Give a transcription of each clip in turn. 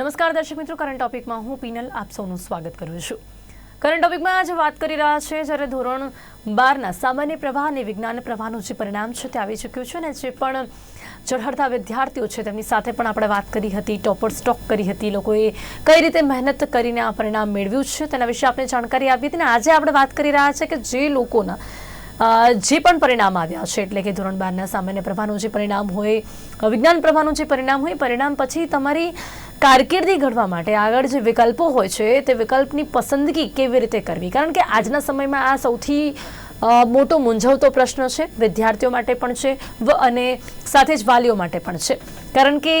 નમસ્કાર દર્શક મિત્રો કરંટ ટોપિકમાં હું પીનલ આપ સૌનું સ્વાગત કરું છું. કરંટ ટોપિકમાં આજે વાત કરી રહ્યા છે, જ્યારે ધોરણ બારના સામાન્ય પ્રવાહ અને વિજ્ઞાન પ્રવાહનું જે પરિણામ છે તે આવી ચૂક્યું છે ને જે પણ ચઢાડતા વિદ્યાર્થીઓ છે તેમની સાથે પણ આપણે વાત કરી હતી ટોપર સ્ટોક કરી હતી, લોકોએ કઈ રીતે મહેનત કરીને આ પરિણામ મેળવ્યું છે તેના વિશે આપણે જાણકારી આપી હતી ને આજે આપણે વાત કરી રહ્યા છે કે જે લોકોના જે પણ પરિણામ આવ્યા છે, એટલે કે ધોરણ બારના સામાન્ય પ્રવાહનું જે પરિણામ હોય, વિજ્ઞાન પ્રવાહનું જે પરિણામ હોય, પરિણામ પછી તમારી કારકિર્દી ઘડવા માટે આગળ જે વિકલ્પો હોય છે, તે વિકલ્પની પસંદગી કેવી રીતે કરવી? કારણ કે આજના સમયમાં આ સૌથી મોટો મૂંઝવતો પ્રશ્ન છે, વિદ્યાર્થીઓ માટે પણ છે અને સાથે જ વાલીઓ માટે પણ છે. કારણ કે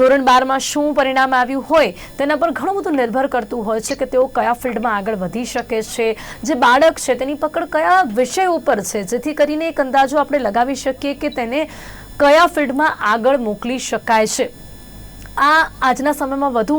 ધોરણ બારમાં શું પરિણામ આવ્યું હોય, તેના પર ઘણું બધું નિર્ભર કરતું હોય છે કે તેઓ કયા ફિલ્ડમાં આગળ વધી શકે છે. જે બાળક છે, તેની પકડ કયા વિષય ઉપર છે, જેથી કરીને એક અંદાજો આપણે લગાવી શકીએ કે તેને કયા ફિલ્ડમાં આગળ મોકલી શકાય છે. આ આજના સમયમાં વધુ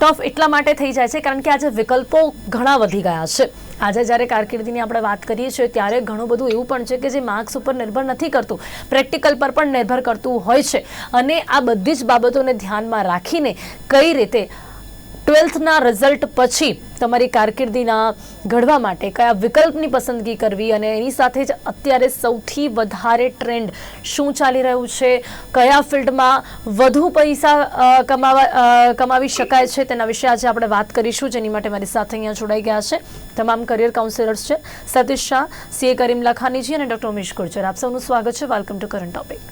ટફ એટલા માટે થઈ જાય છે, કારણ કે આજે વિકલ્પો ઘણા વધી ગયા છે. આજે જ્યારે કારકિર્દીની આપણે વાત કરીએ છીએ, ત્યારે ઘણું બધું એવું પણ છે કે જે માર્ક્સ ઉપર નિર્ભર નથી કરતું, પ્રેક્ટિકલ પર પણ નિર્ભર કરતું હોય છે. અને આ બધી જ બાબતોને ધ્યાનમાં રાખીને કઈ રીતે ટ્વેલ્થના રિઝલ્ટ પછી તમારી કારકિર્દીના ઘડવા માટે કયા વિકલ્પની પસંદગી કરવી અને એની સાથે જ અત્યારે સૌથી વધારે ટ્રેન્ડ શું ચાલી રહ્યું છે? કયા ફિલ્ડમાં વધુ પૈસા કમાવા કમાવી શકાય છે? તેના વિશે આજે આપણે વાત કરીશું. જેની માટે મારી સાથે અહીંયા જોડાઈ ગયા છે તમામ કરિયર કાઉન્સિલર્સ છે, સતીશ શાહ સીએ કરીમ લખાનીજી અને ડોક્ટર ઉમેશ ગુર્જર. આપ સૌનું સ્વાગત છે. વેલકમ ટુ કરંટ ટોપિક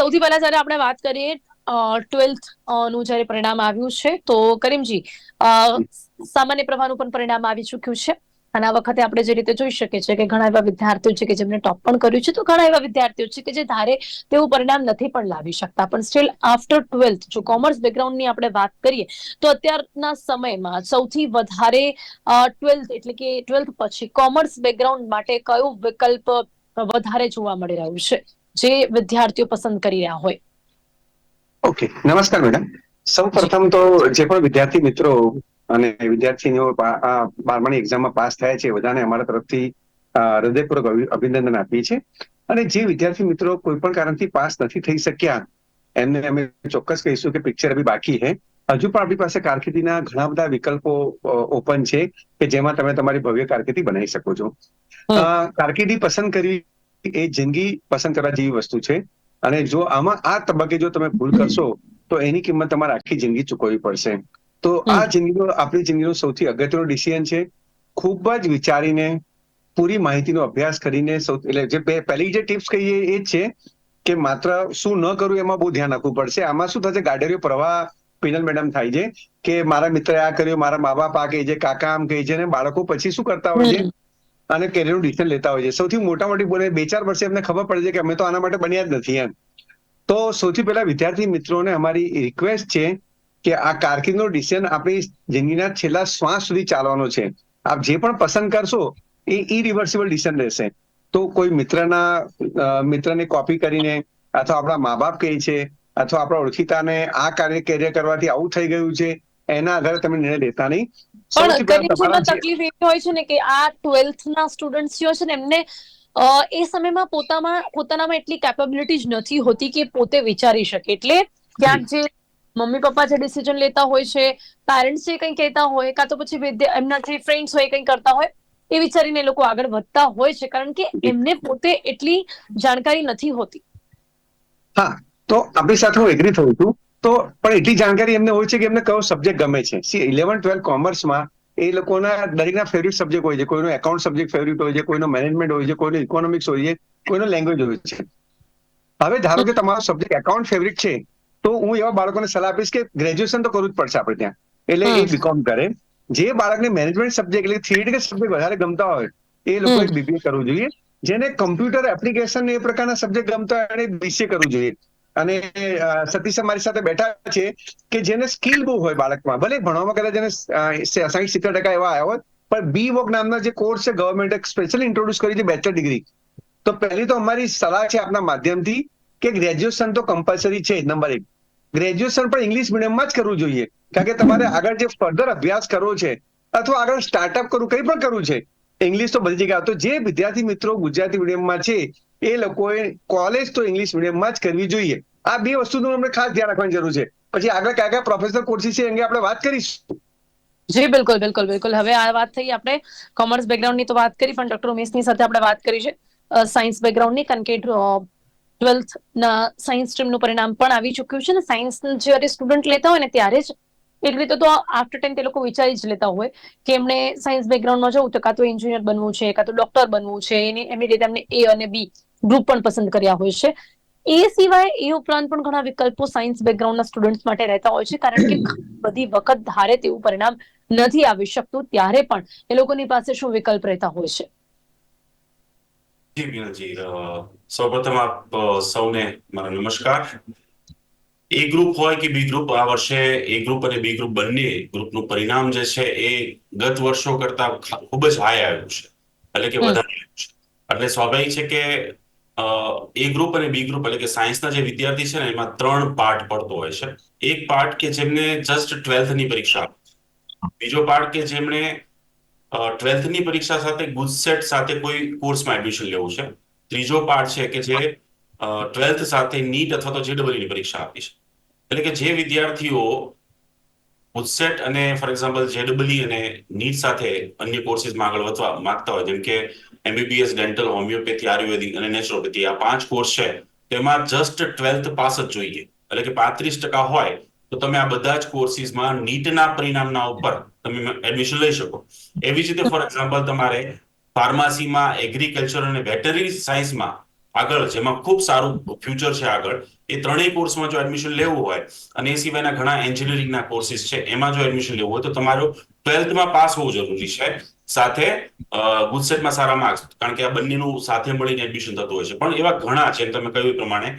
સૌથી પહેલા જ્યારે આપણે વાત કરીએ ટ્વેલ્થનું જ્યારે પરિણામ આવ્યું છે, તો કરીમજી સામાન્ય પ્રવાહનું પણ પરિણામ આવી ચૂક્યું છે. અને આ વખતે આપણે જે રીતે જોઈ શકીએ છીએ કે ઘણા એવા વિદ્યાર્થીઓ છે કે જેમને ટોપ પણ કર્યું છે, તો ઘણા એવા વિદ્યાર્થીઓ છે કે જે ધારે તેવું પરિણામ નથી પણ લાવી શકતા. પણ સ્ટીલ આફ્ટર ટ્વેલ્થ જો કોમર્સ બેકગ્રાઉન્ડની આપણે વાત કરીએ, તો અત્યારના સમયમાં સૌથી વધારે ટ્વેલ્થ એટલે કે ટ્વેલ્થ પછી કોમર્સ બેકગ્રાઉન્ડ માટે કયો વિકલ્પ વધારે જોવા મળી રહ્યું છે, જે વિદ્યાર્થીઓ પસંદ કરી રહ્યા હોય? ઓકે નમસ્કાર મેડમ. સૌ પ્રથમ તો જે પણ વિદ્યાર્થી મિત્રો અને વિદ્યાર્થીનીઓ બારમાની એક્ઝામમાં પાસ થયા છે બધાને અમારા તરફથી હૃદયપૂર્વક અભિનંદન આપીએ છીએ. અને જે વિદ્યાર્થી મિત્રો કોઈ પણ કારણથી પાસ નથી થઈ શક્યા એમને અમે ચોક્કસ કહીશું કે પિક્ચર અભી બાકી હે. હજુ પણ આપણી પાસે કારકિર્દીના ઘણા બધા વિકલ્પો ઓપન છે કે જેમાં તમે તમારી ભવ્ય કારકિર્દી બનાવી શકો છો. કારકિર્દી પસંદ કરવી એ જિંદગી પસંદ કરવા જેવી વસ્તુ છે. અને જો આમાં આ તબક્કે જો તમે ભૂલ કરશો તો એની કિંમત તમારે આખી જિંદગી ચૂકવવી પડશે. તો આ જિંદગીનો આપણી જિંદગીનો સૌથી અગત્યનો ડિસિઝન છે. ખૂબ જ વિચારીને પૂરી માહિતીનો અભ્યાસ કરીને સૌથી એટલે જે પહેલી જે ટિપ્સ કહીએ એ જ છે કે માત્ર શું ન કરવું એમાં બહુ ધ્યાન રાખવું પડશે. આમાં શું થશે? ગાડેરીઓ પ્રવાહ પિનલ મેડમ થાય છે કે મારા મિત્રે આ કર્યું મારા મા બાપ આ કહે છે કાકા આમ કહે છે અને બાળકો પછી શું કરતા હોય છે? અને કેરિયરનું ડિસિઝન લેતા હોય છે. સૌથી મોટા મોટી બોલે બે ચાર વર્ષે એમને ખબર પડે છે કે અમે તો આના માટે બન્યા જ નથી એમ. તો સૌથી પહેલા વિદ્યાર્થી મિત્રોને અમારી રિક્વેસ્ટ છે કે આ કારકિર્દીનો ડિસિઝન આપણી જિંદગીના છેલ્લા શ્વાસ સુધી ચાલવાનો છે. આપ જે પણ પસંદ કરશો એ ઇરિવર્સિબલ ડિસિઝન રહેશે. તો કોઈ મિત્રના મિત્રને કોપી કરીને અથવા આપણા મા બાપ કહે છે અથવા આપણા ઓળખીતાને આ કાર્ય કેરિયર કરવાથી આવું થઈ ગયું છે, એના આધારે તમે નિર્ણય લેતા નહીં. પણ જે- તકલીફ એવી હોય છે ને કે આ ટ્વેલ્થના સ્ટુડન્ટ્સ જે હોય છે ને એમને એ સમયમાં પોતામાં પોતાનામાં એટલી કેપેબિલિટી જ નથી હોતી કે પોતે વિચારી શકે. એટલે ક્યાંક જે. મમ્મી પપ્પા જે ડિસિઝન લેતા હોય છે પેરેન્ટ્સ જે કંઈ કહેતા હોય કાં તો પછી વિદ્યા- એમના જે ફ્રેન્ડ્સ હોય કંઈ કરતા હોય એ વિચારીને લોકો આગળ વધતા હોય છે. કારણ કે એમને પોતે એટલી જાણકારી નથી હોતી. હા તો આપણી સાથે હું એગ્રી થયું છું. તો પણ એટલી જાણકારી એમને હોય છે કે એમને કયો સબ્જેક્ટ ગમે છે. સી ઇલેવન ટ્વેલ્થ કોમર્સમાં એ લોકોના દરેકના ફેવરિટ સબ્જેક્ટ હોય છે. કોઈનો એકાઉન્ટ સબ્જેક્ટ ફેવરિટ હોય છે કોઈનો મેનેજમેન્ટ હોય છે કોઈનો ઇકોનોમિક્સ હોય છે કોઈનો લેંગ્વેજ હોય છે. હવે ધારો કે તમારો સબ્જેક્ટ એકાઉન્ટ ફેવરિટ છે તો હું એવા બાળકોને સલાહ આપીશ કે ગ્રેજ્યુએશન તો કરવું જ પડશે આપણે ત્યાં. એટલે એ બીકોમ કરે. જે બાળકને મેનેજમેન્ટ સબ્જેક્ટ એટલે થિયરિટિકલ સબ્જેક્ટ વધારે ગમતા હોય એ લોકોએ હમ. બીબીએ કરવું જોઈએ. જેને કમ્પ્યુટર એપ્લિકેશન એ પ્રકારના સબ્જેક્ટ ગમતા હોય એને બીસીએ કરવું જોઈએ. અને સતીશ મારી સાથે બેઠા છે કે જેને સ્કિલ બહુ હોય બાળકમાં. ભલે ભણવામાં કદાચ જેને સાહીઠ, સિત્તેર ટકા એવા આવ્યા હોય પણ બી વોક નામના જે કોર્સ છે ગવર્મેન્ટે સ્પેશિયલ ઇન્ટ્રોડ્યુસ કરી છે બેચલર ડિગ્રી તો પહેલી તો અમારી સલાહ છે આપના માધ્યમથી કે ગ્રેજ્યુએશન તો કમ્પલસરી છે નંબર એક. ગ્રેજ્યુએશન પણ ઇંગ્લિશ મીડિયમમાં જ કરવું જોઈએ. કારણ કે તમારે આગળ જે ફર્ધર અભ્યાસ કરવો છે, અથવા આગળ સ્ટાર્ટઅપ કરવું કંઈ પણ કરવું છે ઇંગ્લિશ તો બધી જગ્યાએ. તો જે વિદ્યાર્થી મિત્રો ગુજરાતી મીડિયમમાં છે, એ લોકોએ કોલેજ તો ઇંગ્લિશ મીડિયમમાં જ કરવી જોઈએ. આ બે વસ્તુનું આપણે ખાસ ધ્યાન રાખવાની જરૂર છે. પછી આગળ કયા કયા પ્રોફેશનલ કોર્સિસ છે અંગે આપણે વાત કરીશું. જી, બિલકુલ બિલકુલ બિલકુલ. હવે આ વાત થઈ આપણે કોમર્સ બેકગ્રાઉન્ડની તો વાત કરી, પણ ડોક્ટર ઉમેશની સાથે આપણે વાત કરી છે. સાયન્સ બેકગ્રાઉન્ડની કારણ કે ટ્વેલ્થ ના સાયન્સ સ્ટ્રીમનું પરિણામ પણ આવી ચૂક્યું છે ને સાયન્સ જ્યારે સ્ટુડન્ટ લેતા હોય ને, ત્યારે જ એક રીતે તો આફ્ટર ટેન તે લોકો વિચારી જ લેતા હોય કે એમણે સાયન્સ બેકગ્રાઉન્ડમાં જવું તો કાં તો એન્જિનિયર બનવું છે, કાં તો ડોક્ટર બનવું છે, એની, એમની રીતે એમને એ અને બી ગ્રુપ પણ પસંદ કર્યા હોય છે. એ સિવાય એ ઉપરાંત પણ ઘણા વિકલ્પો સાયન્સ બેકગ્રાઉન્ડના સ્ટુડન્ટ્સ માટે રહેતા હોય છે. કારણ કે બધી વખત ધારે તેવું પરિણામ નથી આવી શકતું. ત્યારે પણ એ લોકોની પાસે શું વિકલ્પ રહેતા હોય છે? જી સૌપ્રથમ આપ સૌને મારો નમસ્કાર. એ ગ્રુપ હોય કે બી ગ્રુપ આ વર્ષે એ ગ્રુપ અને બી ગ્રુપ બંને ગ્રુપનું પરિણામ જે છે એ ગત વર્ષો કરતા ખૂબ જ હાઈ આવ્યું છે. એટલે કે વધારે એટલે સ્વાભાવિક છે કે એ ગ્રુપ અને બી ગ્રુપ એટલે કે સાયન્સના જે વિદ્યાર્થી છે ને, એમાં ત્રણ પાર્ટ પડતો હોય છે. એક પાર્ટ કે જેમને જસ્ટ ટ્વેલ્થની પરીક્ષા બીજો પાર્ટ કે જેમણે ટ્વેલ્થની પરીક્ષા સાથે ગુજસેટ સાથે કોઈ કોર્સમાં એડમિશન લેવું છે. ત્રીજો પાર્ટ છે કે જે ટ્વેલ્થ સાથે નીટ અથવા તો જેડબલની પરીક્ષા આપી છે. એટલે કે જે વિદ્યાર્થીઓ ગુજસેટ અને ફોર એક્ઝામ્પલ જેડબલી અને નીટ સાથે અન્ય કોર્સિસમાં આગળ વધવા માંગતા હોય, જેમ કે એમબીબીએસ ડેન્ટલ હોમિયોપેથી આયુર્વેદિક અને નેચરોપેથી આ પાંચ કોર્સ છે. તેમાં જસ્ટ ટ્વેલ્થ પાસ જ જોઈએ. એટલે કે પાંત્રીસ ટકા હોય, તો તમે આ બધા જ કોર્સિસમાં નીટના પરિણામના ઉપર તમે એડમિશન લઈ શકો. એવી જ રીતે ફોર એક્ઝામ્પલ તમારે ફાર્મસીમાં એગ્રીકલ્ચર અને વેટરી સાયન્સમાં આગળ, જેમાં ખૂબ સારું ફ્યુચર છે આગળ, એ ત્રણેય કોર્સમાં જો એડમિશન લેવું હોય, અને એ સિવાયના ઘણા એન્જિનિયરિંગના કોર્સિસ છે, એમાં જો એડમિશન લેવું હોય, તો તમારો ટ્વેલ્થમાં પાસ હોવું જરૂરી છે. સાથે ગુજસેટમાં સારા માર્ક્સ કારણ કે આ બંનેનું સાથે મળીને એડમિશન થતું હોય છે. પણ એવા ઘણા છે તમે કહ્યું પ્રમાણે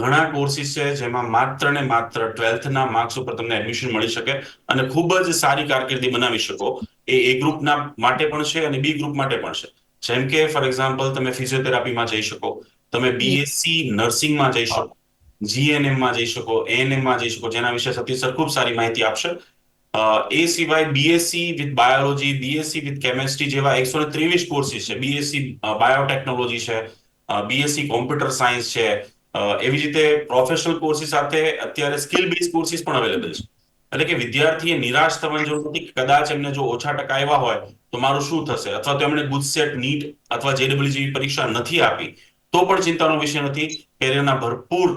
ઘણા કોર્સિસ છે જેમાં માત્ર ને માત્ર ટ્વેલ્થના માર્ક્સ ઉપર તમને એડમિશન મળી શકે અને ખૂબ જ સારી કારકિર્દી બનાવી શકો. એ એ ગ્રુપના માટે પણ છે અને બી ગ્રુપ માટે પણ છે. જેમ કે ફોર એક્ઝામ્પલ તમે ફિઝિયોથેરાપીમાં જઈ શકો. તમે બીએસસી નર્સિંગમાં જઈ શકો. જીએનએમમાં જઈ શકો એએનએમમાં જઈ શકો. જેના વિશે સતીશ સર ખૂબ સારી માહિતી આપશે. એ સિવાય BSc with biology BSc with chemistry જેવા એકસો ને ત્રેવીસ કોર્સિસ છે. બીએસસી બાયોટેકનોલોજી છે બીએસસી કોમ્પ્યુટર સાયન્સ છે. એવી રીતે પ્રોફેશનલ કોર્સિસ સાથે અત્યારે સ્કિલ બેઝ કોર્સિસ પણ અવેલેબલ છે. એટલે કે વિદ્યાર્થીએ નિરાશ થવાની જરૂર નથી કે કદાચ એમને જો ઓછા ટકા આવ્યા હોય તો મારું શું થશે? અથવા તો એમણે ગુજસેટ નીટ અથવા જેડબલ્યુ જેવી પરીક્ષા નથી આપી, તો પણ ચિંતાનો વિષય નથી. કેરિયરના ભરપૂર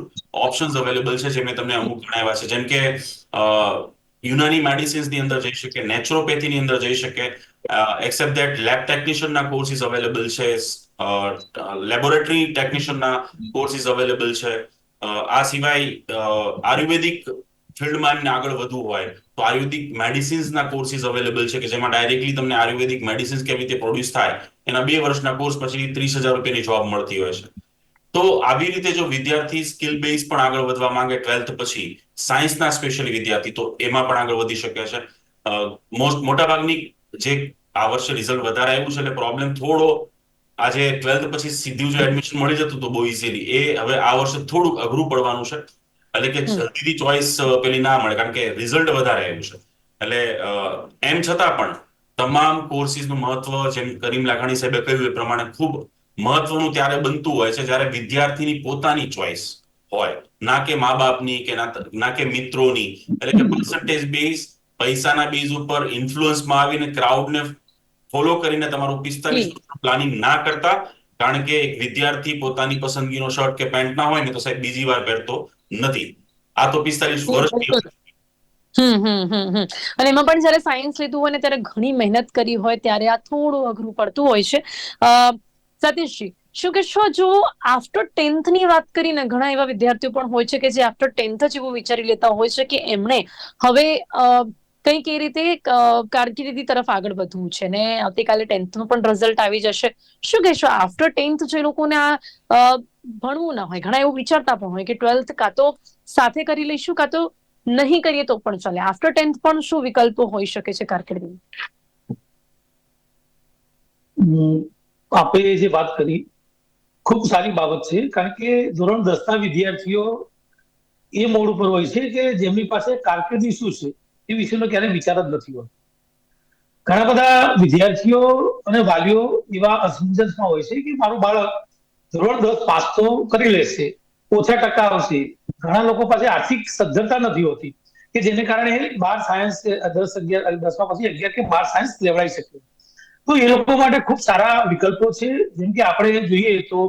ઓપ્શન્સ અવેલેબલ છે જે મેં તમને અમુક જણાવ્યા છે. જેમ કે યુનાની મેડિસિન્સની અંદર જઈ શકે, નેચરોપેથીની અંદર જઈ શકે. એક્સેપ્ટ ધેટ લેબ ટેકનિશિયનના કોર્સિસ અવેલેબલ છે લેબોરેટરી ટેકનિશિયનના કોર્સિસ અવેલેબલ છે. આ સિવાય આયુર્વેદિક ફિલ્ડમાં એમને આગળ વધવું હોય, તો આયુર્વેદિક મેડિસિન્સના કોર્સિસ અવેલેબલ છે, કે જેમાં ડાયરેક્ટલી તમને આયુર્વેદિક મેડિસિન્સ કેવી રીતે પ્રોડ્યુસ થાય, એના બે વર્ષના કોર્સ પછી ત્રીસ હજાર રૂપિયાની જોબ મળતી હોય છે. તો આવી રીતે જો વિદ્યાર્થી સ્કિલ બેઝ પણ આગળ વધવા માંગે ટ્વેલ્થ પછી સાયન્સના સ્પેશિયલી વિદ્યાર્થી તો એમાં પણ આગળ વધી શકે છે. મોસ્ટ મોટાભાગની જે આ વર્ષે રિઝલ્ટ વધારે આવ્યું છે એટલે પ્રોબ્લેમ થોડો આજે ટ્વેલ્થ પછી સીધું જો એડમિશન મળી જતું તો બહુ ઇઝીલી એ હવે આ વર્ષે થોડુંક અઘરું પડવાનું છે. એટલે કે. જલ્દીથી ચોઇસ પેલી ના મળે કારણ કે રિઝલ્ટ વધારે આવ્યું છે. એટલે એમ છતાં પણ તમામ કોર્સિસનું મહત્વ જેમ કરીમ લાખાણી સાહેબે કહ્યું એ પ્રમાણે ખૂબ મહત્વનું ત્યારે બનતું હોય છે જ્યારે વિદ્યાર્થીની પોતાની ચોઇસ હોય. ના કે મા બાપની કે ના કે મિત્રોની. એટલે કે પર્સન્ટેજ બેઝ પૈસાના બેઝ ઉપર ઇન્ફ્લુઅન્સમાં આવીને ક્રાઉડને ફોલો કરીને તમારું પિસ્તાલીસ પ્લાનિંગ ના કરતા કારણ કે એક વિદ્યાર્થી પોતાની પસંદગીનો શર્ટ કે પેન્ટ ના હોય ને તો સાહેબ બીજી વાર પહેરતો નથી. આ તો પિસ્તાલીસ વર્ષની હમ હમ હમ હમ. અને એમાં પણ જયારે સાયન્સ લીધું હોય ને ત્યારે ઘણી મહેનત કરી હોય ત્યારે આ થોડું અઘરું પડતું હોય છે. સતીશજી, શું કહેશો જો આફ્ટર ટેન્થની વાત કરીને ઘણા એવા વિદ્યાર્થીઓ પણ હોય છે કે જે આફ્ટર ટેન્થ જ એવું વિચારી લેતા હોય છે કે એમણે હવે કંઈક એ રીતે કારકિર્દી તરફ આગળ વધવું છે ને આવતીકાલે ટેન્થનું પણ રિઝલ્ટ આવી જશે. શું કહેશો આફ્ટર ટેન્થ જે લોકોને આ ભણવું ના હોય, ઘણા એવું વિચારતા પણ હોય કે ટ્વેલ્થ કાં તો સાથે કરી લઈશું, કાં તો નહીં કરીએ તો પણ ચાલે. આફ્ટર ટેન્થ પણ શું વિકલ્પો હોઈ શકે છે કારકિર્દી આપણે જે વાત કરી, ખૂબ સારી બાબત છે, કારણ કે ધોરણ દસના વિદ્યાર્થીઓ એ મોડ ઉપર હોય છે કે જેમની પાસે કારકિર્દી શું છે, એ વિશેનો ક્યારેય વિચાર જ નથી હોતો. ઘણા બધા વિદ્યાર્થીઓ અને વાલીઓ એવા અસમંજસમાં હોય છે કે મારું બાળક ધોરણ દસ પાસ તો કરી લેશે, ઓછા ટકા આવશે. ઘણા લોકો પાસે આર્થિક સદ્ધરતા નથી હોતી, કે જેને કારણે બાર સાયન્સ દસ અગિયાર, દસમા પછી અગિયાર કે બાર સાયન્સ લેવડાવી શકે. તો એ લોકો માટે ખૂબ સારા વિકલ્પો છે. જેમ કે આપણે જોઈએ તો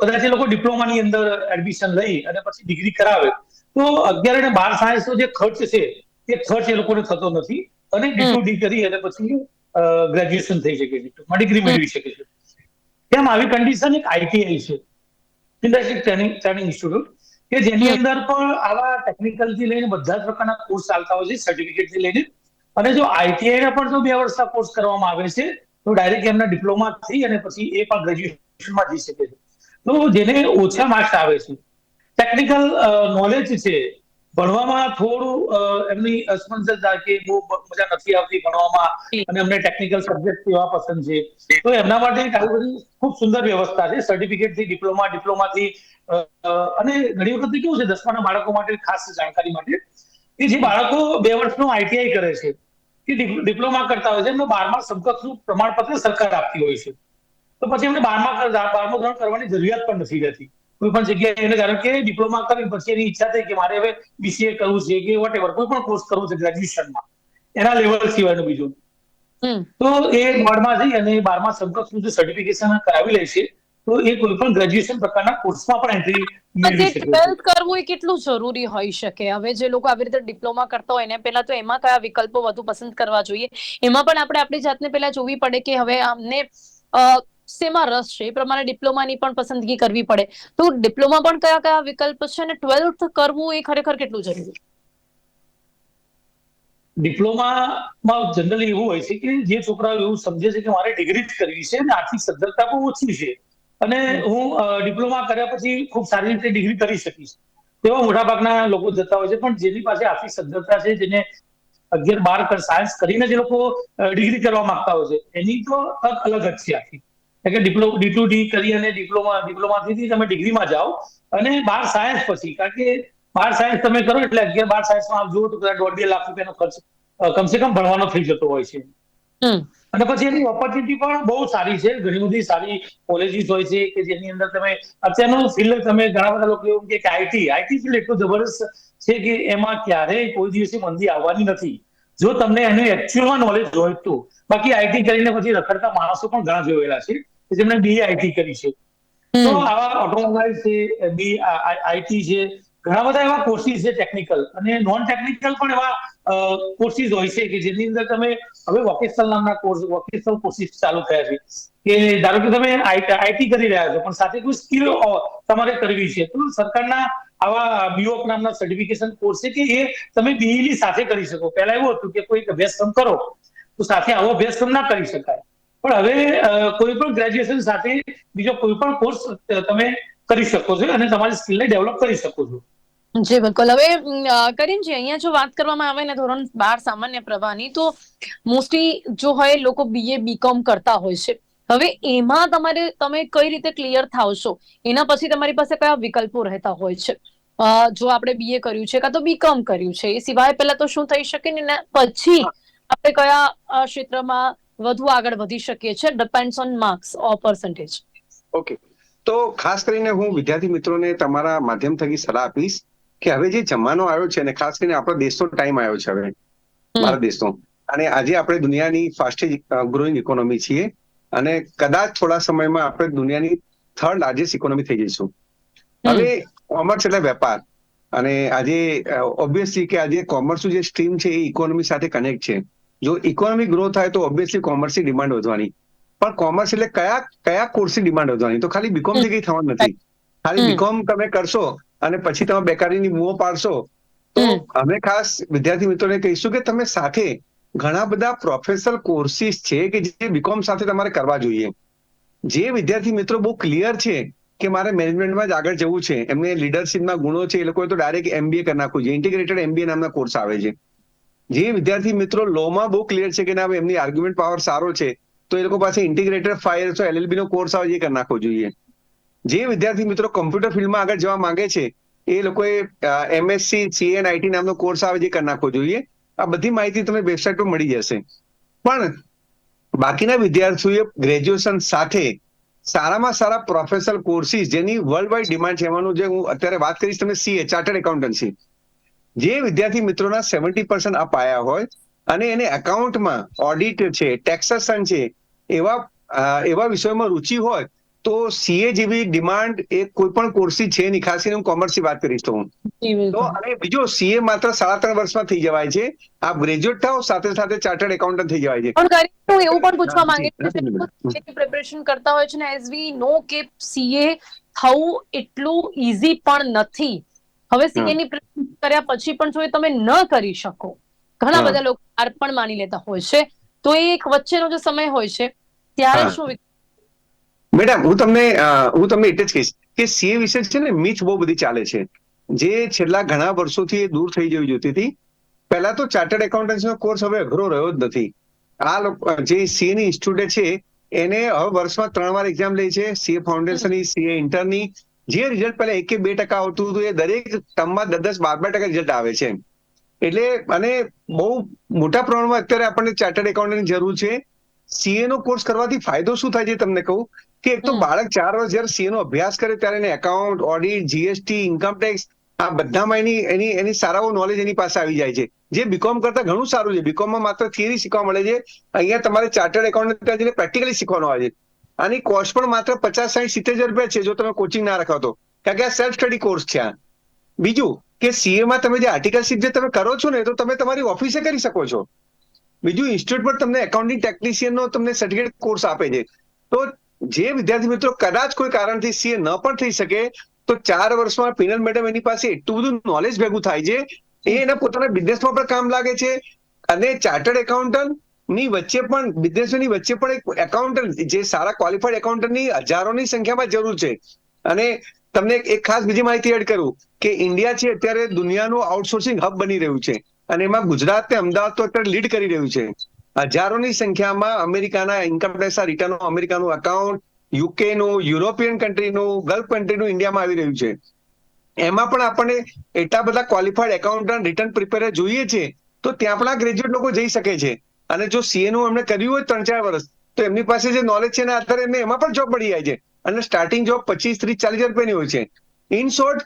કદાચ એ લોકો ડિપ્લોમાની અંદર એડમિશન લઈ અને પછી ડિગ્રી કરાવે. તો અગિયાર અને બાર સાયન્સનો જે ખર્ચ છે એ ખર્ચ એ લોકોને થતો નથી. અને ડી કરી અને પછી ગ્રેજ્યુએશન થઈ શકે છે. ડિગ્રી મેળવી શકે છે. તેમ આવી કન્ડિશન એક આઈટીઆઈ છે. ઇન્ડસ્ટ્રી ટ્રેનિંગ ટ્રેનિંગ ઇન્સ્ટિટ્યૂટ કે જેની અંદર પણ આવા ટેકનિકલથી લઈને બધા જ પ્રકારના કોર્સ ચાલતા હોય છે સર્ટિફિકેટથી લઈને અને જો આઈટીઆઈ ના પણ જો બે વર્ષના કોર્સ કરવામાં આવે છે તો ડાયરેક્ટ એમના ડિપ્લોમા થઈ અને પછી એ પણ ગ્રેજ્યુએશનમાં જઈ શકે છે. તો જેને ઓછા માર્ક્સ આવે છે. ટેકનિકલ નોલેજ છે ભણવામાં થોડું એમની અસમંજસતા કે બહુ મજા નથી આવતી ભણવામાં અને એમને ટેકનિકલ સબ્જેક્ટ એવા પસંદ છે. તો એમના માટે આવી ખૂબ સુંદર વ્યવસ્થા છે. સર્ટિફિકેટથી ડિપ્લોમા ડિપ્લોમાથી અ, અ, અને ઘણી વખત કેવું છે દસમાના બાળકો માટે ખાસ જાણકારી માટે કે જે બાળકો બે વર્ષનું આઈટીઆઈ કરે છે કે ડિપ- ડિપ્લોમા કરતા હોય છે એમને બારમા સમકક્ષનું પ્રમાણપત્ર સરકાર આપતી હોય છે. તો પછી એમને બારમા બારમું ધોરણ કરવાની જરૂરિયાત પણ નથી રહેતી. કોઈ પણ જગ્યાએ એને કારણ કે ડિપ્લોમા કરી પછી એની ઈચ્છા થઈ કે મારે હવે બીસીએ કરવું છે કે વોટ કોઈ પણ કોર્સ કરવો છે ગ્રેજ્યુએશનમાં એના લેવલ સિવાયનું બીજું. તો એ બોર્ડમાં જઈ અને બારમા સમકક્ષનું જે સર્ટિફિકેશન કરાવી લે છે તો એ કોઈ પણ ગ્રેજ્યુએશન પ્રકારના કોર્સમાં પણ એન્ટ્રી મેળવી શકે ટ્વેલ્થ કરવું એ કેટલું જરૂરી હોઈ શકે? હવે જે લોકો આવી રીતે ડિપ્લોમા કરતા હોય એને પહેલા તો એમાં કયા વિકલ્પો વધુ પસંદ કરવા જોઈએ? એમાં પણ આપણે આપણી જાતને પહેલા જોવી પડે કે હવે આમને અ, શેમાં રસ છે? એ પ્રમાણે ડિપ્લોમાની પણ પસંદગી કરવી પડે. તો ડિપ્લોમા પણ કયા કયા વિકલ્પ છે અને ટ્વેલ્થ કરવું એ ખરેખર કેટલું જરૂરી? ડિપ્લોમામાં જનરલી એવું હોય છે કે જે છોકરાઓ એવું સમજે છે કે મારે ડિગ્રી જ કરવી છે અને આર્થિક સદ્ધરતા બહુ ઓછી છે. અને હું ડિપ્લોમા કર્યા પછી ખૂબ સારી રીતે ડિગ્રી કરી શકીશ. તેવા મોટાભાગના લોકો જતા હોય છે પણ જેની પાસે આર્થિક સદ્ધરતા છે જેને અગિયાર બાર સાયન્સ કરીને જે લોકો ડિગ્રી કરવા માંગતા હોય છે એની તો તક અલગ જ છે આખી. એટલે ડિપ્લો ડી ટુ ડી કરી અને ડિપ્લોમા ડિપ્લોમાથી તમે ડિગ્રીમાં જાઓ અને બાર સાયન્સ પછી કારણ કે બાર સાયન્સ તમે કરો એટલે અગિયાર બાર સાયન્સમાં આપ જુઓ તો કદાચ દોઢ બે લાખ રૂપિયાનો ખર્ચ કમસે કમ ભણવાનો થઈ જતો હોય છે. અને પછી એની ઓપોર્ચ્યુનિટી પણ બહુ સારી છે. ઘણી બધી સારી કોલેજીસ હોય છે કે જેની અંદર તમે અત્યારનું ફિલ્ડ તમે ઘણા બધા લોકો એવું કે આઈટી આઈટી ફિલ્ડ એટલું જબરદસ્ત છે કે એમાં ક્યારેય કોઈ દિવસે મંદી આવવાની નથી. જો તમને એનું એકચ્યુઅલમાં નોલેજ હોય તો બાકી આઈટી કરીને પછી રખડતા માણસો પણ ઘણા જોયેલા છે કે જેમણે બી આઈટી કરી છે. તો આવા ઓટોમોબાઈલ છે બી આઈટી છે ઘણા બધા એવા કોર્સિસ છે ટેકનિકલ અને નોન ટેકનિકલ પણ એવા કોર્સિસ હોય છે કે જેની અંદર તમે હવે વોકેશનલ નામના કોર્સ વોકેશનલ કોર્સિસ ચાલુ થયા છે. કે ધારો કે તમે આઈટી કરી રહ્યા છો, પણ સાથે કોઈ સ્કિલ તમારે કરવી છે. તો સરકારના આવા બીઓક નામના સર્ટિફિકેશન કોર્સ છે કે એ તમે ની સાથે કરી શકો. પહેલા એવું હતું કે કોઈ અભ્યાસક્રમ કરો, તો સાથે આવો અભ્યાસક્રમ ના કરી શકાય. પણ હવે કોઈ પણ ગ્રેજ્યુએશન સાથે બીજો કોઈ પણ કોર્સ તમે કરી શકો છો અને તમારી સ્કિલને ડેવલપ કરી શકો છો. જી, બિલકુલ. હવે કરીમજી અહીંયા જો વાત કરવામાં આવે ને ધોરણ બાર સામાન્ય પ્રવાહની, તો મોસ્ટલી જો હોય લોકો બીએ બીકોમ કરતા હોય છે. હવે એમાં તમારે, તમે કઈ રીતે ક્લિયર થાવ છો એના પછી તમારી પાસે કયા વિકલ્પો રહેતા હોય છે? જો આપણે બીએ કર્યું છે, કાં તો બીકોમ કર્યું છે, એ સિવાય પહેલા તો શું થઈ શકે ને પછી આપણે કયા ક્ષેત્રમાં વધુ આગળ વધી શકીએ છીએ depends on marks or percentage okay તો ખાસ કરીને હું વિદ્યાર્થી મિત્રોને તમારા માધ્યમ થકી સલાહ આપીશ. કે હવે જે જમાનો આવ્યો છે અને ખાસ કરીને આપણો દેશનો ટાઈમ આવ્યો છે હવે ભારત દેશનો. અને આજે આપણે દુનિયાની ફાસ્ટેસ્ટ ગ્રોઈંગ ઇકોનોમી છીએ અને કદાચ થોડા સમયમાં આપણે દુનિયાની થર્ડ લાર્જેસ્ટ ઇકોનોમી થઈ જઈશું. હવે કોમર્સ એટલે વેપાર. અને આજે ઓબ્વિયસલી કે આજે કોમર્સનું જે સ્ટ્રીમ છે એ ઇકોનોમી સાથે કનેક્ટ છે. જો ઇકોનોમી ગ્રો થાય તો ઓબ્વિયસલી કોમર્સની ડિમાન્ડ વધવાની. પણ કોમર્સ એટલે કયા કયા કોર્સની ડિમાન્ડ વધવાની? તો ખાલી બીકોમથી કઈ થવાનું નથી. ખાલી બીકોમ તમે કરશો અને પછી તમે બેકારીની બૂમો પાડશો તો અમે ખાસ વિદ્યાર્થી મિત્રોને કહીશું કે તમે સાથે ઘણા બધા પ્રોફેશનલ કોર્સિસ છે કે જે બીકોમ સાથે તમારે કરવા જોઈએ. જે વિદ્યાર્થી મિત્રો બહુ ક્લિયર છે કે મારે મેનેજમેન્ટમાં જ આગળ જવું છે. એમને લીડરશીપના ગુણો છે એ લોકોએ તો ડાયરેક્ટ એમબીએ કરી નાખવું છે ઇન્ટિગ્રેટેડ એમબીએ નામના કોર્સ આવે છે. જે વિદ્યાર્થી મિત્રો લોમાં બહુ ક્લિયર છે કે ના એમની આર્ગ્યુમેન્ટ પાવર સારો છે તો એ લોકો પાસે ઇન્ટિગ્રેટેડ ફાયર એલએલબી નો કોર્સ આવે એ કરી નાખવો જોઈએ. જે વિદ્યાર્થી મિત્રો કોમ્પ્યુટર ફિલ્ડમાં આગળ જવા માંગે છે, એ લોકોએ એમએસસી સીએનઆઈટી નામનો કોર્સ આવે છે કરી નાખવો જોઈએ. આ બધી માહિતી તમને વેબસાઇટ પર મળી જશે. પણ બાકીના વિદ્યાર્થીઓએ ગ્રેજ્યુએશન સાથે સારામાં સારા પ્રોફેશનલ કોર્સિસ જેની વર્લ્ડ વાઇડ ડિમાન્ડ છે એમાંનું જે હું અત્યારે વાત કરીશ તમે સીએ ચાર્ટર્ડ એકાઉન્ટન્સી જે વિદ્યાર્થી મિત્રોના સેવન્ટી પર્સન્ટ અપ આયા હોય અને એને એકાઉન્ટમાં ઓડિટ છે ટેક્સેશન છે, એવા એવા વિષયોમાં રુચિ હોય તો સીએ જેવી ડિમાન્ડ એ કોઈ પણ કોર્સની છે નહીં. ખાસ કરીને હું કોમર્સની વાત કરીશ તો હું. તો અને બીજો સીએ માત્ર સાડા ત્રણ વર્ષમાં થઈ જવાય છે. આપ ગ્રેજ્યુએટ થાઓ સાથે સાથે ચાર્ટર્ડ એકાઉન્ટન્ટ થઈ જવાય છે. પણ હું એવું પણ પૂછવા માંગી જી. પ્રિપરેશન કરતા હોય છે ને એઝ વી નો કે સીએ થવું એટલું ઈઝી પણ નથી. હવે સીએ ની કર્યા પછી પણ જો તમે ન કરી શકો. ઘણા બધા લોકો હાર પણ માની લેતા હોય છે. તો એ એક વચ્ચેનો જે સમય હોય છે ત્યારે શું? મેડમ, હું તમને હું તમને એટલે જ કહીશ કે સીએ વિશે છે ને મીચ બહુ બધી ચાલે છે. જે છેલ્લા ઘણા વર્ષોથી એ દૂર થઈ જવી જોતી હતી. પહેલા તો ચાર્ટર્ડ એકાઉન્ટન્સી નો કોર્સ હવે અઘરો રહ્યો જ નથી. આ લોકો, જે સીએ ની ઇન્સ્ટિટ્યૂટ છે, એને હવે વર્ષમાં ત્રણ વાર એક્ઝામ લે છે. સીએ ફાઉન્ડેશનની સીએ ઇન્ટરની. જે રિઝલ્ટ પહેલા એક કે બે ટકા આવતું હતું, એ દરેક ટર્મમાં દસ દસ બાર બાર ટકા રિઝલ્ટ આવે છે. એટલે, અને બહુ મોટા પ્રમાણમાં અત્યારે આપણને ચાર્ટર્ડ એકાઉન્ટની જરૂર છે. સીએ નો કોર્સ કરવાથી ફાયદો શું થાય છે, તમને કહું? કે એક તો બાળક ચાર વર્ષ જયારે સીએ નો અભ્યાસ કરે ત્યારે એને account audit GST income tax આ બધામાં એની એની એની સારા નોલેજ એની પાસે આવી જાય છે. જે બીકોમ કરતા ઘણું સારું છે. બીકોમમાં માત્ર થિયરી શીખવા મળે છે. અહીંયા તમારે ચાર્ટર્ડ એકાઉન્ટ ત્યાં જઈને પ્રેક્ટિકલી શીખવાનો આવે છે. આની કોસ્ટ પણ માત્ર પચાસ સાઠ સિત્તેર હજાર રૂપિયા છે જો તમે કોચિંગ ના રખાવ તો કારણ કે આ સેલ્ફ સ્ટડી કોર્સ છે આ. બીજું કે સીએ માં તમે જે આર્ટિકલશીપ જે તમે કરો છો ને તો તમે તમારી ઓફિસે કરી શકો છો. બીજું ઇન્સ્ટિટ્યૂટ પર તમને એકાઉન્ટિંગ ટેકનિશિયન નો તમને સર્ટિફિકેટ કોર્સ આપે છે. તો જે વિદ્યાર્થી મિત્રો કદાચ કોઈ કારણથી સીએ ન પણ થઈ શકે, તો ચાર વર્ષમાં પિનલ મેડમ એની પાસે એટલું બધું નોલેજ ભેગું થાય છે, એ એના પોતાના બિઝનેસમાં પણ કામ લાગે છે. અને ચાર્ટર્ડ એકાઉન્ટન્ટની વચ્ચે પણ બિઝનેસની વચ્ચે પણ એક એકાઉન્ટન્ટ જે સારા ક્વોલિફાઈડ એકાઉન્ટન્ટની હજારોની સંખ્યામાં જરૂર છે. અને તમને એક- ખાસ બીજી માહિતી એડ કરું કે ઇન્ડિયા છે અત્યારે દુનિયાનું આઉટસોર્સિંગ હબ બની રહ્યું છે. અને એમાં ગુજરાત ને અમદાવાદ તો અત્યારે લીડ કરી રહ્યું છે. હજારોની સંખ્યામાં અમેરિકાના ઇન્કમટેક્સના રિટર્નો અમેરિકાનું અકાઉન્ટ યુકે નું યુરોપિયન કન્ટ્રીનું ગલ્ફ કન્ટ્રીનું ઇન્ડિયામાં આવી રહ્યું છે. એમાં પણ આપણને એટલા બધા ક્વોલિફાઈડ એકાઉન્ટન્ટ રિટર્ન પ્રિપેર જોઈએ છે, તો ત્યાં પણ આ ગ્રેજ્યુએટ લોકો જઈ શકે છે. અને જો સીએ નું એમણે કર્યું હોય ત્રણ ચાર વર્ષ, તો એમની પાસે જે નોલેજ છે એના આધારે એમને એમાં પણ જોબ મળી જાય છે. અને સ્ટાર્ટિંગ જોબ પચીસ, ત્રીસ, ચાલીસ હજાર રૂપિયાની હોય છે. ઇન શોર્ટ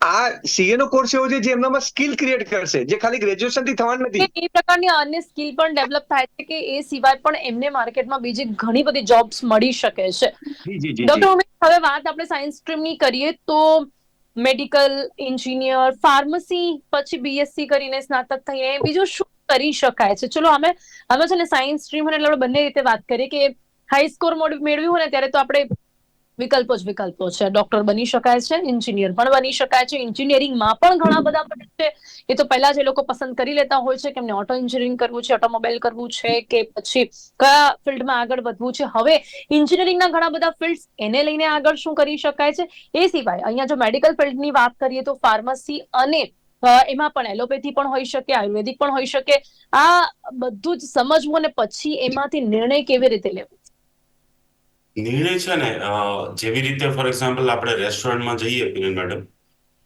આ સીએ નો કોર્સ એવો છે જે એમનામાં સ્કિલ ક્રિએટ કરશે જે ખાલી ગ્રેજ્યુએશનથી થવાનું નથી. એ પ્રકારની અન્ય સ્કિલ પણ ડેવલપ થાય છે કે એ સિવાય પણ એમને માર્કેટમાં બીજી ઘણી બધી જોબ્સ મળી શકે છે. ડોક્ટર ઉમેશ હવે વાત આપણે સાયન્સ સ્ટ્રીમની કરીએ તો મેડિકલ એન્જિનિયર ફાર્મસી પછી બીએસસી કરીને સ્નાતક થઈને બીજું શું કરી શકાય છે? ચલો અમે અમે છે ને સાયન્સ સ્ટ્રીમ એટલે આપણે બંને રીતે વાત કરીએ કે હાઈ સ્કોર મેળવ્યું હોય ને ત્યારે તો આપણે વિકલ્પો જ વિકલ્પો છે. ડોક્ટર બની શકાય છે, એન્જિનિયર પણ બની શકાય છે. એન્જિનિયરિંગમાં પણ ઘણા બધા છે. એ તો પહેલા જે લોકો પસંદ કરી લેતા હોય છે કે એમને ઓટો એન્જિનિયરિંગ કરવું છે ઓટોમોબાઈલ કરવું છે કે પછી કયા ફિલ્ડમાં આગળ વધવું છે. હવે એન્જિનિયરિંગના ઘણા બધા ફિલ્ડ્સ એને લઈને આગળ શું કરી શકાય છે? એ સિવાય અહીંયા જો મેડિકલ ફિલ્ડની વાત કરીએ તો ફાર્મસી અને એમાં પણ એલોપેથી પણ હોઈ શકે, આયુર્વેદિક પણ હોઈ શકે. આ બધું જ સમજવું અને પછી એમાંથી નિર્ણય કેવી રીતે લેવો? નિર્ણય છે ને જેવી રીતે ફોર એક્ઝામ્પલ આપણે રેસ્ટોરન્ટમાં જઈએ પિનલ મેડમ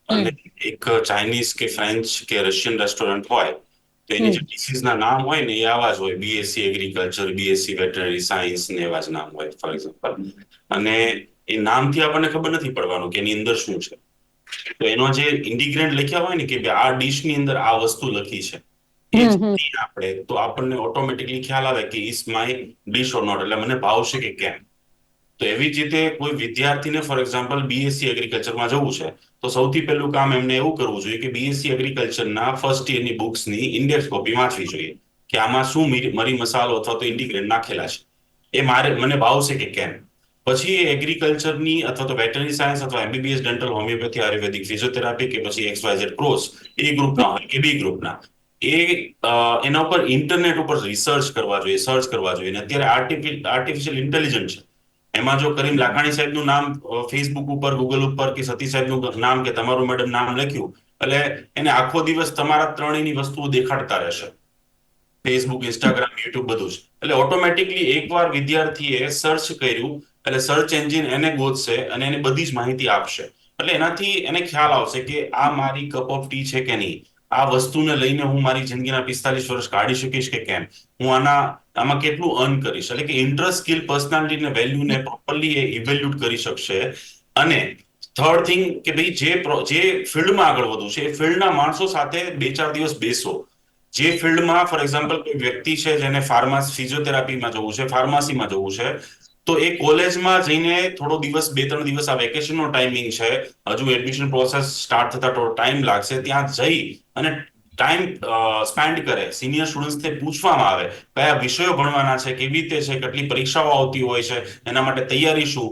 અને એક ચાઇનીઝ કે ફ્રેન્ચ કે રશિયન રેસ્ટોરન્ટ હોય તો એની જે ડિશિસ ના નામ હોય ને એ આવા જ હોય. BSc agriculture BSc veterinary science ને એવા જ નામ હોય ફોર એક્ઝામ્પલ અને એ નામથી આપણને ખબર નથી પડવાનું કે એની અંદર શું છે. તો એનો જે ઇન્ડિગ્રેન્ટ લખ્યા હોય ને કે ભાઈ આ ડીશની અંદર આ વસ્તુ લખી છે એ હમ, હમ. આપણે તો આપણને ઓટોમેટિકલી ખ્યાલ આવે કે is my dish or not એટલે મને ભાવશે કે કેમ. એવી જ રીતે કોઈ વિદ્યાર્થીને ફોર એક્ઝામ્પલ બીએસસી એગ્રીકલ્ચરમાં જવું છે, તો સૌથી પહેલું કામ એમને એવું કરવું જોઈએ કે બીએસસી એગ્રીકલ્ચરના ફર્સ્ટ યરની બુક્સની ઇન્ડેક્સ કોપી વાંચવી જોઈએ, કે આમાં શું મરી મસાલો અથવા તો ઇન્ડિગ્રેન્ટ નાખેલા છે. એ મારે, મને ભાવશે કે કેમ? પછી એગ્રીકલ્ચરની અથવા તો વેટરનરી સાયન્સ અથવા MBBS dental homeopathy ayurvedic physiotherapy કે પછી એક્સવાયઝેડ ક્રોસ એ ગ્રુપના હોય કે બી ગ્રુપના એ એના ઉપર ઇન્ટરનેટ ઉપર રિસર્ચ કરવા જોઈએ સર્ચ કરવા જોઈએ, અને અત્યારે આર્ટિફિશિયલ ઇન્ટેલિજન્સ છે. એમાં જો કરીમ લાખાણી સાહેબનું નામ ફેસબુક ઉપર ગૂગલ ઉપર કે સતી સાહેબનું નામ કે તમારું મેડમ નામ લખ્યું, એટલે એને આખો દિવસ તમારા ત્રણેયની વસ્તુઓ દેખાડતા રહેશે. ફેસબુક ઇન્સ્ટાગ્રામ યુટ્યુબ બધું જ. એટલે ઓટોમેટિકલી એકવાર વિદ્યાર્થીએ સર્ચ કર્યું, એટલે સર્ચ એન્જિન એને ગોતશે અને એને બધી જ માહિતી આપશે. એટલે એનાથી એને ખ્યાલ આવશે કે આ મારી કપ ઓફ ટી છે કે નહીં? આ વસ્તુને લઈને હું મારી જિંદગીના પિસ્તાલીસ વર્ષ કાઢી શકીશ કે કેમ? હું આના આમાં કેટલું અર્ન કરીશ? એટલે કે ઇન્ટરેસ્ટ સ્કિલ પર્સનાલિટી ને વેલ્યુને પ્રોપરલી એ ઇવેલ્યુટ કરી શકશે. અને થર્ડ થિંગ કે ભાઈ જે જે ફિલ્ડમાં આગળ વધવું છે, એ ફિલ્ડના માણસો સાથે બે ચાર દિવસ બેસો. જે ફિલ્ડમાં ફોર એક્ઝામ્પલ કોઈ વ્યક્તિ છે જેને ફાર્માસ ફિઝિયોથેરાપીમાં જવું છે ફાર્મસીમાં જવું છે, તો એ કોલેજમાં જઈને થોડો દિવસ, બે ત્રણ દિવસ આ વેકેશનનો ટાઈમિંગ છે. હજુ એડમિશન પ્રોસેસ સ્ટાર્ટ થતા થોડો ટાઈમ લાગશે. ત્યાં જઈ અને ટાઈમ સ્પેન્ડ કરે સિનિયર સ્ટુડન્ટ્સને પૂછવામાં આવે કયા વિષયો ભણવાના છે કેવી રીતે છે કેટલી પરીક્ષાઓ આવતી હોય છે એના માટે તૈયારી શું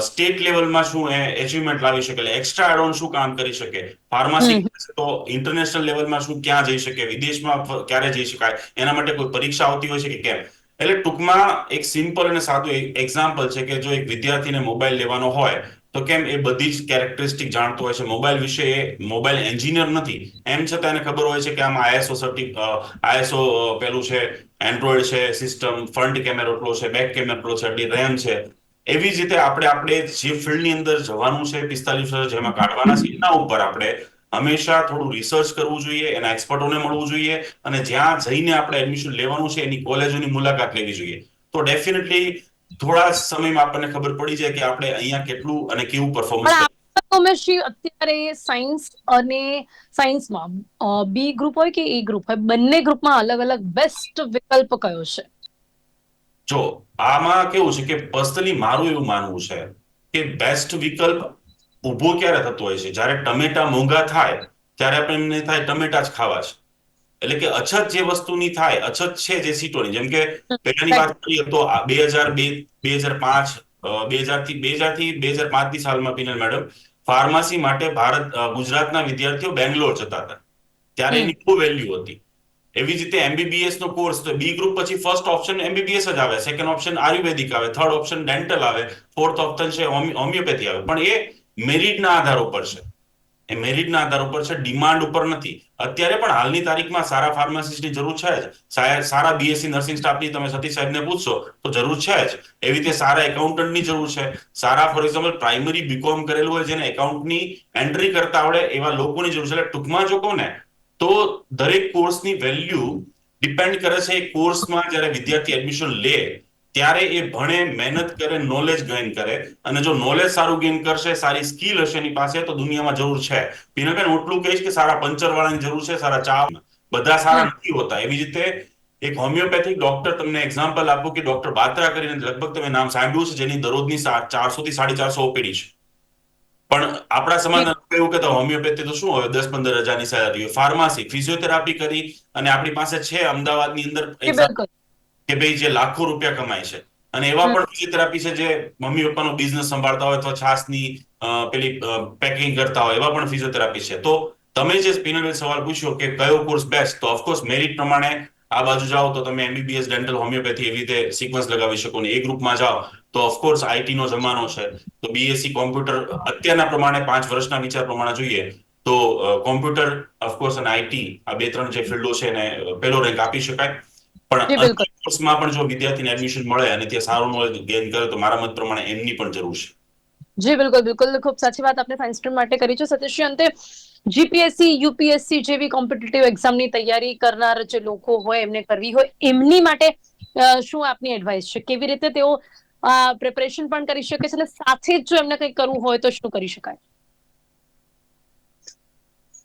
સ્ટેટ લેવલમાં શું એ એચિવમેન્ટ લાવી શકે એટલે એક્સ્ટ્રા એડોન શું કામ કરી શકે ફાર્માસી તો ઇન્ટરનેશનલ લેવલમાં શું ક્યાં જઈ શકે વિદેશમાં ક્યારે જઈ શકાય એના માટે કોઈ પરીક્ષા આવતી હોય છે કે કેમ? એટલે ટૂંકમાં એક સિમ્પલ અને સાદું એક્ઝામ્પલ છે કે જો એક વિદ્યાર્થીને મોબાઈલ લેવાનો હોય તો કેમ એ બધી જ કેરેક્ટરિસ્ટિક જાણતો હોય છે? મોબાઈલ વિશે એ મોબાઈલ એન્જિનિયર નથી. એમ છતાં એને ખબર હોય છે કે આમાં આઈએસઓ સર્ટિ આઈએસઓ પેલું છે એન્ડ્રોઈડ છે સિસ્ટમ ફ્રન્ટ કેમેરો એટલો છે બેક કેમેરો છે એટલી રેમ છે. એવી જ રીતે આપણે આપણે જે ફિલ્ડની અંદર જવાનું છે, પિસ્તાલીસ વર્ષ જેમાં કાઢવાના છે, એના ઉપર આપણે હંમેશા થોડું રિસર્ચ કરવું જોઈએ, એના એક્સપર્ટોને મળવું જોઈએ અને જ્યાં જઈને આપણે એડમિશન લેવાનું છે, એની કોલેજોની મુલાકાત લેવી જોઈએ. તો ડેફિનેટલી થોડા સમયમાં આપણને ખબર પડી જાય કે આપણે અહીંયા કેટલું અને કેવું પરફોર્મન્સ અત્યારે સાયન્સ અને સાયન્સમાં બી ગ્રુપ હોય કે એ ગ્રુપ હોય બંને ગ્રુપમાં અલગ અલગ બેસ્ટ વિકલ્પ કયો છે? જો આમાં કેવું છે કે પર્સનલી મારું એવું માનવું છે કે બેસ્ટ વિકલ્પ ઊભો ક્યારે થતો હોય છે? જ્યારે ટમેટા મોંઘા થાય ત્યારે આપણને થાય ટમેટા જ ખાવા છે. એટલે કે અછત જે વસ્તુની થાય અછત છે જે સીટોની જેમ કે પહેલાની વાત કરીએ તો બે હજાર બે બે હજાર પાંચ બે હજારથી બે હજારથી બે હજાર પાંચની સાલમાં પીનલ મેડમ ફાર્મસી માટે ભારત ગુજરાતના વિદ્યાર્થીઓ બેંગ્લોર જતા હતા. ત્યારે એની બહુ વેલ્યુ હતી. એવી જ રીતે એમબીબીએસ નો કોર્સ તો બી ગ્રુપ પછી ફર્સ્ટ ઓપ્શન એમબીબીએસ જ આવે સેકન્ડ ઓપ્શન આયુર્વેદિક આવે થર્ડ ઓપ્શન ડેન્ટલ આવે ફોર્થ ઓપ્શન છે હોમિ- હોમિયોપેથી આવે. પણ એ મેરિટના આધાર ઉપર છે. એ મેરિટના આધાર ઉપર છે ડિમાન્ડ ઉપર નથી. અત્યારે પણ હાલની તારીખમાં સારા ફાર્માસિસ્ટની જરૂર છે જ. સારા- બીએસસી નર્સિંગ સ્ટાફની તમે સતીશ સાહેબને પૂછશો, તો જરૂર છે જ. એવી રીતે સારા એકાઉન્ટન્ટની જરૂર છે. સારા ફોર એક્ઝામ્પલ પ્રાઇમરી બીકોમ કરેલું હોય જેને એકાઉન્ટની એન્ટ્રી કરતા આવડે એવા લોકોની જરૂર છે. એટલે ટૂંકમાં જો કહું ને, તો દરેક કોર્સની વેલ્યુ ડિપેન્ડ કરે છે એ કોર્સમાં જ્યારે વિદ્યાર્થી એડમિશન લે ત્યારે એ ભણે મહેનત કરે નોલેજ ગેઇન કરે. અને જો નોલેજ સારું ગેઇન કરશે સારી સ્કિલ હશે એની પાસે તો દુનિયામાં જરૂર છે. પીનલબેન એટલું કહીશ કે સારા પંચર વાળાની જરૂર છે સારા ચા બધા સારા નથી હોતા. એવી રીતે એક હોમિયોપેથિક ડોક્ટર તમને એક્ઝામ્પલ આપું કે ડોક્ટર બાત્રા કરીને લગભગ તમે નામ સાંભળ્યું છે જેની દરરોજની ચારસો થી સાડી ચારસો ઓપીડી છે. પણ આપણા સમાજના લોકો એવું કહેતા હોમિયોપેથી તો શું હોય? દસ પંદર હજારની સેલરી હોય ફાર્માસી ફિઝિયોથેરાપી કરી અને આપણી પાસે છે અમદાવાદની અંદર કે ભાઈ જે લાખો રૂપિયા કમાય છે. અને એવા પણ ફિઝિયોથેરાપી છે જે મમ્મી પપ્પાનો બિઝનેસ સંભાળતા હોય અથવા છાસની પેલી પેકિંગ કરતા હોય એવા પણ ફિઝિયોથેરાપી છે. તો તમે જે સ્પિનરવેલ સવાલ પૂછ્યો કે કયો કોર્સ બેસ્ટ તો ઓફકોર્સ મેરિટ પ્રમાણે આ બાજુ જાઓ તો તમે એમબીબીએસ ડેન્ટલ હોમિયોપેથી એવી રીતે સિક્વન્સ લગાવી શકો ને એ ગ્રુપમાં જાઓ તો ઓફકોર્સ આઈટી નો જમાનો છે. તો બીએસસી કોમ્પ્યુટર અત્યારના પ્રમાણે પાંચ વર્ષના વિચાર પ્રમાણે જોઈએ તો કોમ્પ્યુટર ઓફકોર્સ અને આઈટી આ બે ત્રણ જે ફિલ્ડો છે એને પેલો રેન્ક આપી શકાય. પણ. કોર્સમાં પણ જો વિદ્યાર્થીને એડમિશન મળે અને ત્યાં સારું નોલેજ ગેઇન કરે તો મારા મત પ્રમાણે એમની પણ જરૂર છે. જી બિલકુલ બિલકુલ. ખૂબ સાચી વાત આપણે સાયન્સ સ્ટ્રીમ માટે કરી છે સતીશજી. અંતે જીપીએસસી યુપીએસસી જેવી કોમ્પિટિટિવ એક્ઝામની તૈયારી કરનાર જે લોકો હોય એમને કરવી હોય એમની માટે શું આપની એડવાઇસ છે? કેવી રીતે તેઓ પ્રિપરેશન પણ કરી શકે છે અને સાથે જ જો એમને કંઈ કરવું હોય તો શું કરી શકાય?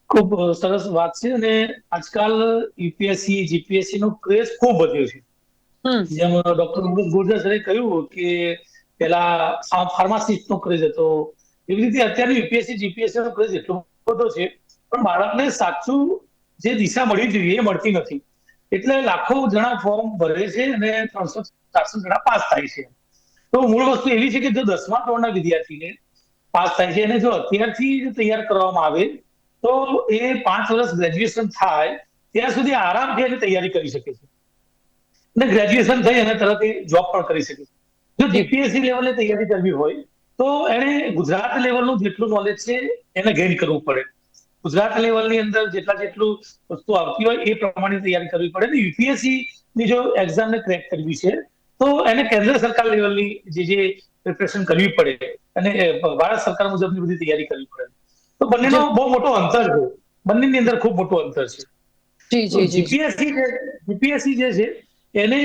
ખૂબ સરસ વાત છે અને આજકાલ યુપીએસસી જીપીએસસી નો ક્રેઝ ખૂબ વધ્યો છે. જેમ ડોક્ટર ગુર્જર કહ્યું કે પેલા ફાર્માસિસ્ટ નો ક્રેઝ હતો એવી રીતે અત્યારે યુપીએસસી જીપીએસસી નો ક્રેઝ એટલો બધો છે. પણ બાળકને સાચું જે દિશા મળવી જોઈએ એ મળતી નથી. એટલે લાખો જણા ફોર્મ ભરે છે અને ત્રણસો ચારસો જણા પાસ થાય છે. તો મૂળ વસ્તુ એવી છે કે જો દસમા ધોરણના વિદ્યાર્થીને પાસ થાય છે અને જો અત્યારથી તૈયાર કરવામાં આવે તો એ પાંચ વર્ષ ગ્રેજ્યુએશન થાય, ત્યાં સુધી આરામથી એની તૈયારી કરી શકે છે. અને ગ્રેજ્યુએશન થઈ અને તરત એ જોબ પણ કરી શકે. જો જીપીએસસી લેવલે તૈયારી કરવી હોય તો એને ગુજરાત લેવલનું જેટલું નોલેજ છે એને ગેઇન કરવું પડે. ગુજરાત લેવલની અંદર જેટલા જેટલું વસ્તુ આવતી હોય એ પ્રમાણે તૈયારી કરવી પડે. ને યુપીએસસી ની જો એક્ઝામને ક્રેક કરવી છે તો એને કેન્દ્ર સરકાર લેવલની જે જે પ્રિપરેશન કરવી પડે અને ભારત સરકાર મુજબની બધી તૈયારી કરવી પડે. તો બંનેનો બહુ મોટો અંતર છે. બંનેની અંદર ખૂબ મોટું અંતર છે. જી જી જી. જીપીએસસી જે જીપીએસસી જે છે એને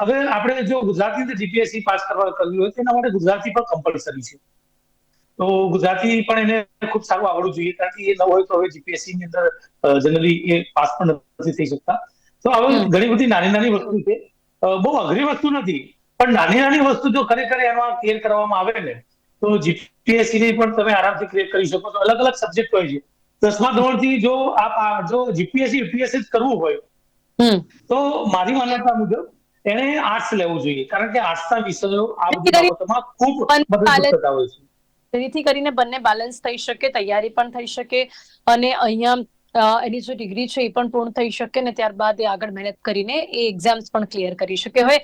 હવે આપણે જો ગુજરાતની અંદર જીપીએસસી પાસ કરવા કરવી હોય તો એના માટે ગુજરાતી પણ કમ્પલસરી છે. તો ગુજરાતી પણ એને ખૂબ સારું આવડવું જોઈએ કારણ કે એ ન હોય તો હવે જીપીએસસી ની અંદર જનરલી એ પાસ પણ નથી થઈ શકતા. તો હવે ઘણી બધી નાની નાની વસ્તુ છે. બહુ અઘરી વસ્તુ નથી પણ નાની નાની વસ્તુ જો ખરેખર એમાં ક્લિયર કરવામાં આવે ને તો જીપીએસસી ની પણ તમે આરામથી ક્લિયર કરી શકો છો. અલગ અલગ સબ્જેક્ટ હોય છે. દસમા ધોરણથી જો આપ આ- જો જીપીએસસી યુપીએસસી જ કરવું હોય તો મારી માન્યતા મુજબ એને આર્ટ્સ લેવું જોઈએ. કારણ કે આર્ટ્સના વિષયો આ બધી બાબતોમાં ખૂબ બદલાવ થતા હોય છે. જેથી કરીને બંને બેલેન્સ થઈ શકે તૈયારી પણ થઈ શકે અને અહીંયા એની જે ડિગ્રી છે એ પણ પૂર્ણ થઈ શકે ને ત્યારબાદ એ આગળ મહેનત કરીને એ એક્ઝામ્સ પણ ક્લિયર કરી શકે. હવે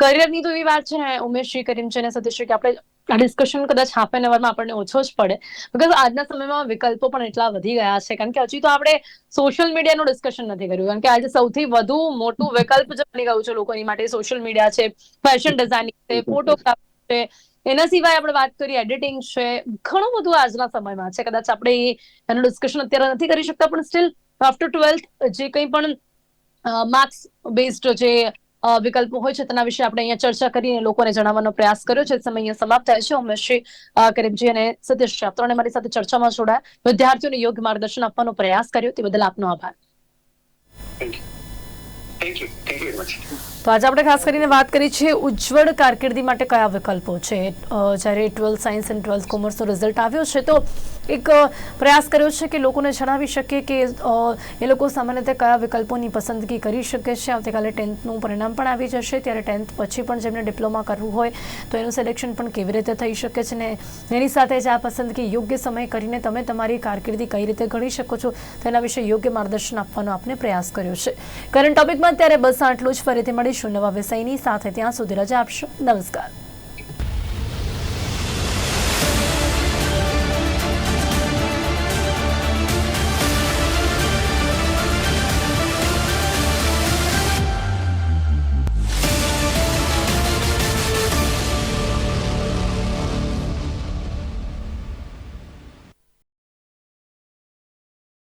કરિયરની તો એવી વાત છે ને ઉમેશજી કરીમજી અને સતીશજી કે આપણે આ ડિસ્કશન કદાચ હાફ એન અવરમાં આપણને ઓછો જ પડે. બીકોઝ આજના સમયમાં વિકલ્પો પણ એટલા વધી ગયા છે. કારણ કે હજી તો આપણે સોશિયલ મીડિયાનું ડિસ્કશન નથી કર્યું. કારણ કે આજે સૌથી વધુ મોટું વિકલ્પ જે બની ગયું છે લોકોની માટે સોશિયલ મીડિયા છે ફેશન ડિઝાઇનિંગ છે ફોટોગ્રાફી છે એના સિવાય આપણે વાત કરીએ એડિટિંગ છે. ઘણું બધું આજના સમયમાં છે. કદાચ આપણે એનું ડિસ્કશન અત્યારે નથી કરી શકતા, પણ સ્ટીલ આફ્ટર ટ્વેલ્થ જે કંઈ પણ માર્ક્સ બેઝડ જે વિકલ્પો હોય છે તેના વિશે આપણે અહીંયા ચર્ચા કરીને લોકોને જણાવવાનો પ્રયાસ કર્યો છે. સમય અહીંયા સમાપ્ત થાય છે. ઉમેશજી કરીમજી અને સતીશજી આપ ત્રણે મારી સાથે ચર્ચામાં જોડાયા. વિદ્યાર્થીઓને યોગ્ય માર્ગદર્શન આપવાનો પ્રયાસ કર્યો. તે બદલ આપનો આભાર. Thank you thank you very much તો આજે આપણે ખાસ કરીને વાત કરી છે ઉજ્જવળ કારકિર્દી માટે કયા વિકલ્પો છે? જ્યારે ટ્વેલ્થ સાયન્સ એન્ડ ટ્વેલ્થ કોમર્સનો રિઝલ્ટ આવ્યો છે, તો એક પ્રયાસ કર્યો છે કે લોકોને જણાવી શકે કે એ લોકો સામાન્ય રીતે કયા વિકલ્પોની પસંદગી કરી શકે છે? આવતીકાલે ટેન્થનું પરિણામ પણ આવી જશે, ત્યારે ટેન્થ પછી પણ જેમને ડિપ્લોમા કરવું હોય, તો એનું સિલેક્શન પણ કેવી રીતે થઈ શકે છે ને એની સાથે જ આ પસંદગી યોગ્ય સમય કરીને તમે તમારી કારકિર્દી કઈ રીતે ઘડી શકો છો, તેના વિશે યોગ્ય માર્ગદર્શન આપવાનો આપણે પ્રયાસ કર્યો છે. કરંટ ટોપિકમાં અત્યારે બસ આટલું જ. ફરીથી મળીશું નવા વિષયની સાથે ત્યાં સુધી રજા આપશો. નમસ્કાર.